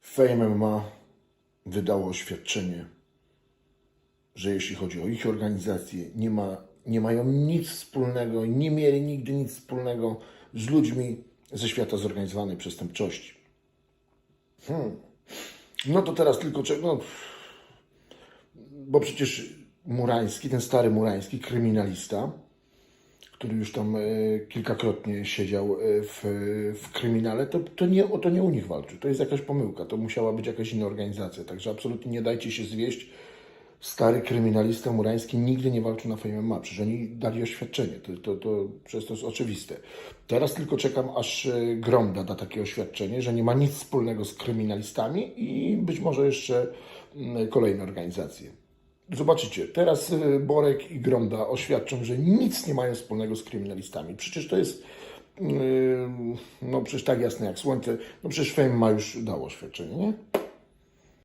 Fame MMA wydało oświadczenie, że jeśli chodzi o ich organizację, nie, ma, nie mają nic wspólnego, nie mieli nigdy nic wspólnego z ludźmi ze świata zorganizowanej przestępczości. Hmm. No to teraz tylko czego. No, bo przecież Murański, ten stary Murański, kryminalista, który już tam e, kilkakrotnie siedział e, w, w kryminale, to, to, nie, to nie u nich walczył. To jest jakaś pomyłka. To musiała być jakaś inna organizacja. Także absolutnie nie dajcie się zwieść. Stary kryminalista Murański nigdy nie walczył na Fame MMA. Przecież oni dali oświadczenie. To, to, to, to jest oczywiste. Teraz tylko czekam, aż e, Gromda da takie oświadczenie, że nie ma nic wspólnego z kryminalistami i być może jeszcze mm, kolejne organizacje. Zobaczycie, teraz y, Borek i Gromda oświadczą, że nic nie mają wspólnego z kryminalistami. Przecież to jest, yy, no przecież tak jasne jak słońce, no przecież Fame ma już dało oświadczenie, nie?